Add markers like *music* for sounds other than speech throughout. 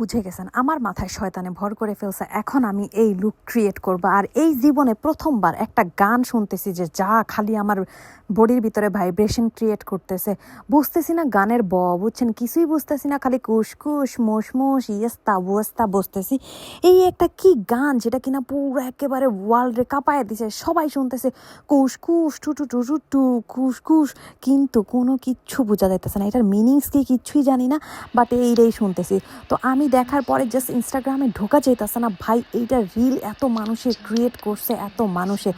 বুঝে গেছেন আমার মাথায় শয়তানে ভর করে ফেলছে এখন আমি এই লুক ক্রিয়েট করব। আর এই জীবনে প্রথমবার একটা গান শুনতেছি যে যা খালি আমার বডির ভিতরে ভাইব্রেশন ক্রিয়েট করতেছে। বুঝতেছি না গানের ব বুঝছেন? কিছুই বুঝতেছি না খালি কুসকুস মোশমোশ ইয়েস্তা ওয়েস্তা বসতেছি এই একটা কি গান যেটা কিনা পুরো একেবারে ওয়ার্ল্ডে কাঁপায় দিছে। সবাই শুনতেছে কুসকুস টু টু টু টু টু কুসকুস কিন্তু কোনো কিচ্ছু বোঝা যাইতেছে না। এটার মিনিংস কি কিচ্ছু কিচ্ছুই জানি না বাট এইটাই শুনতেছি। তো আমি দেখার পরে জাস্ট ইনস্টাগ্রামে ঢোকা যাইতেছে না, ভাই, এইটা রিল এত মানুষে ক্রিয়েট করছে, এত মানুষে।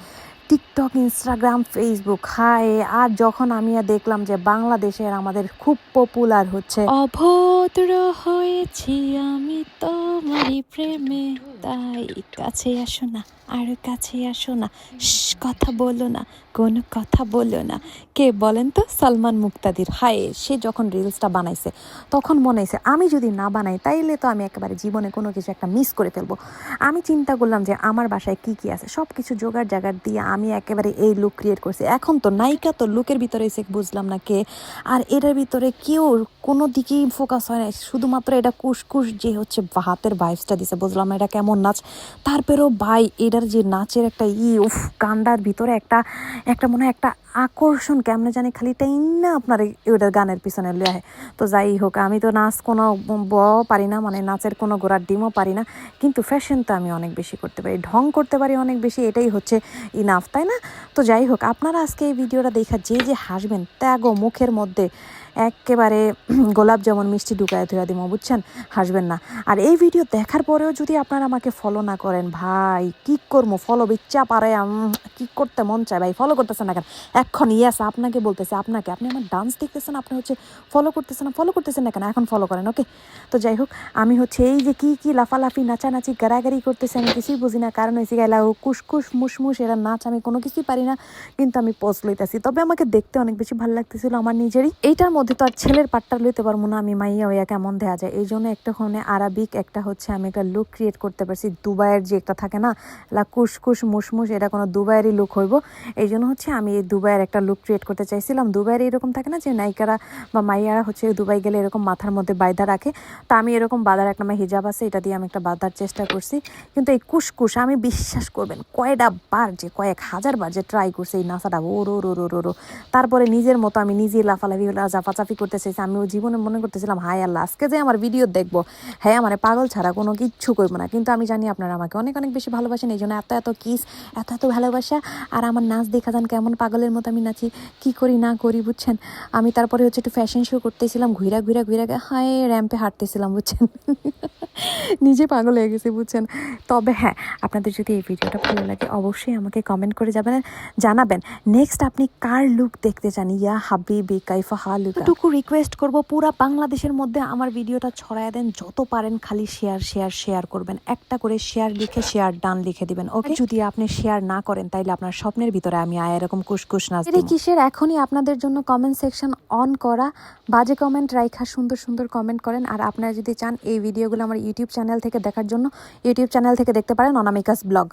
টিকটক ইনস্টাগ্রাম ফেসবুক হায়, আর যখন আমি দেখলাম যে বাংলাদেশের আমাদের খুব পপুলার হচ্ছে। অভদ্র হয়েছি আমি তোমারই প্রেমে, তাই কাছে আসো না। আর কাছে আসো না। কথা বলো না। কোনো কথা বলো না। কে বলেন তো? সালমান মুক্তাদির। হায়, সে যখন রিলসটা বানাইছে, তখন মনে হয়েছে আমি যদি না বানাই, তাইলে তো আমি একেবারে জীবনে কোনো কিছু একটা মিস করে ফেলব। আমি চিন্তা করলাম যে, আমার বাসায় কি কি আছে? সব কিছু জোগাড় জাগার দিয়ে আমি একেবারে এই লুক ক্রিয়েট করছি। এখন তো নায়িকা তো লুকের ভিতরে এসে বুঝলাম না কে। আর এটার ভিতরে কেউ কোনো দিকেই ফোকাস হয় না। শুধুমাত্র এটা কুসকুস যে হচ্ছে হাতের ভাইবসটা দিছে। বুঝলাম এটা কেমন নাচ? তারপরেও ভাই, এটার যে নাচের একটা ই, উফ কান্ডার ভিতরে একটা একটা মনে হয় একটা আকর্ষণ, কেমনে জানি খালি টাই না আপনার ওটার গানের পিছনে লিয়ে তো যাই হোক, আমি তো নাচ কোনো ব, পারি না মানে নাচের কোনো গোড়ার ডিমও পারি না। কিন্তু ফ্যাশন তো আমি অনেক বেশি করতে পারি, ঢং করতে পারি অনেক বেশি, এটাই হচ্ছে ইনাফ তাই না? তো যাই হোক, আপনারা আজকে এই ভিডিওটা দেখা যে যে হাসবেন, ত্যাগো মুখের মধ্যে। একেবারে *clears throat* গোলাপ যেমন মিষ্টি ঢুকায় ধুয়া দিব, বুঝছেন? হাসবেন না। আর এই ভিডিও দেখার পরেও যদি আপনারা আমাকে ফলো না করেন, ভাই, কি করব ফলো বিচ্চা পারে কি করতে মন চায় ভাই? ফলো করতেছেন না কেন? এখন ইয়াস আপনাকে বলতেছে, আপনাকে। আপনি আমার ডান্স দেখতেছেন, আপনি হচ্ছে ফলো করতেছেন না ফলো করতেছেন না কেন? এখন ফলো করেন ওকে তো যাই হোক, আমি হচ্ছে এই যে কি কি লাফালাফি, নাচানাচি, গারাগারি করতেছে, আমি কিছুই বুঝি না, কারণ হয়েছে গেলা কুসকুস, মুসমুস, এরা নাচ, আমি কোনো কিছুই পারি না, কিন্তু আমি পোজ লইতেছি। তবে আমাকে দেখতে অনেক বেশি ভালো লাগতেছিল, আমার নিজেরই। এইটার মধ্যে তো আর ছেলের পাটটা লইতে পারব না, আমি মাইয়া হইয়া কেমন দেয়া যায়? এই জন্য একটা ওখানে আরবিক, একটা হচ্ছে আমি একটা লুক ক্রিয়েট করতে পারছি। দুবাইয়ের যে একটা থাকে না, লা কুসকুস মুসমুস, এটা কোনো দুবাইয়েরই লুক হইব। এই জন্য হচ্ছে আমি এই দুবাইয়ের একটা লুক ক্রিয়েট করতে চাইছিলাম। দুবাইয়ের এরকম থাকে না যে নায়িকারা বা মাইয়ারা হচ্ছে দুবাই গেলে এরকম মাথার মধ্যে বাইদা রাখে। তা আমি এরকম বাঁধার একটা আমার হিজাব আছে, এটা দিয়ে আমি একটা বাঁধার চেষ্টা করছি। কিন্তু এই কুসকুস, আমি বিশ্বাস করবেন কয়টা বার যে কয়েক হাজার বার যে ট্রাই করছি এই নাচাটা, ও রো রো রো রো তারপরে নিজের মতো আমি নিজে লাফালাফি জাফাচাফি করতে চাইছি আমি জীবনে মনে করতেছিলাম, হায় আল্লাহ, আজকে যে আমার ভিডিও দেখব হ্যাঁ মানে পাগল ছাড়া কোনো কিচ্ছু করব না। কিন্তু আমি জানি আপনারা আমাকে অনেক অনেক বেশি ভালোবাসেন, এই জন্য এত এত কিস এত এত ভালোবাসা। আর আমার নাচ দেখা যান কেমন পাগলের মতো আমি নাচি, কি করি না করি বুঝছেন? আমি তারপরে হচ্ছে একটু ফ্যাশন শো করতেছিলাম ঘুরা ঘুরা ঘুরা হায় র্যাম্পে হাঁটতেছিলাম বুঝছেন? *laughs* নিজে পাগল হয়ে গেছে বুঝছেন? তবে হ্যাঁ আপনাদের যদি এই ভিডিওটা ভালো লাগে, অবশ্যই আমাকে কমেন্ট করে যাবেন, জানাবেন। নেক্সট আপনি কার লুক দেখতে চান? ইয়া হাবি হাবিবি, কাইফা, হালুক। টুকু রিকোয়েস্ট করব পুরা বাংলাদেশের মধ্যে আমার ভিডিওটা ছড়ায় দেন যত পারেন খালি শেয়ার শেয়ার শেয়ার করবেন। একটা করে শেয়ার লিখে শেয়ার ডান লিখে দিবেন ওকে যদি আপনি শেয়ার না করেন তাইলে আপনার স্বপ্নের ভিতরে আমি আয় এরকম কুসকুস নাচ এই কিসের? এখনই আপনাদের জন্য কমেন্ট সেকশন অন করা। বাজে কমেন্ট রাইখা সুন্দর সুন্দর কমেন্ট করেন। আর আপনারা যদি চান এই ভিডিওগুলো আমার ইউটিউব চ্যানেল থেকে দেখার জন্য ইউটিউব চ্যানেল থেকে দেখতে পারেন অনামিকাস ব্লগ।